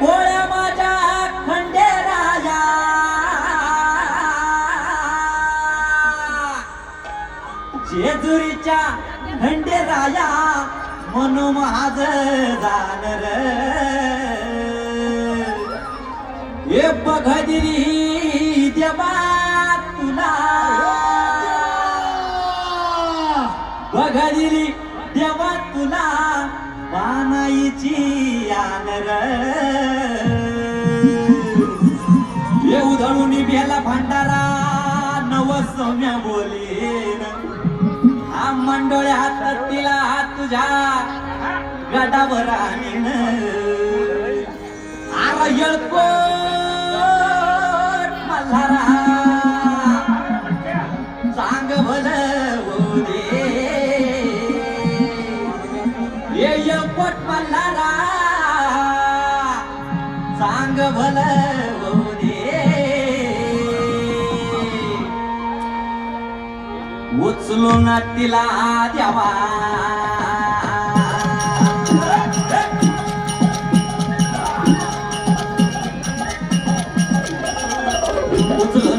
भोळ्या खंडे राजा. जेजुरीच्या खंडे राजा म्हणून महाज झालं हे देवा तुला. बघदिरी देवा तुला बानाईची आनर. ये उधळून बेला भांडारा नव सौम्या बोलीन. हा मंडोळे हातात तिला हात तुझ्या गडावर आणीन. आरा येळकोट मल्हारा सांग भल होऊ दे. ये येळकोट मल्हारा सांग भल उचलो ना तिला द्यावा. उचलो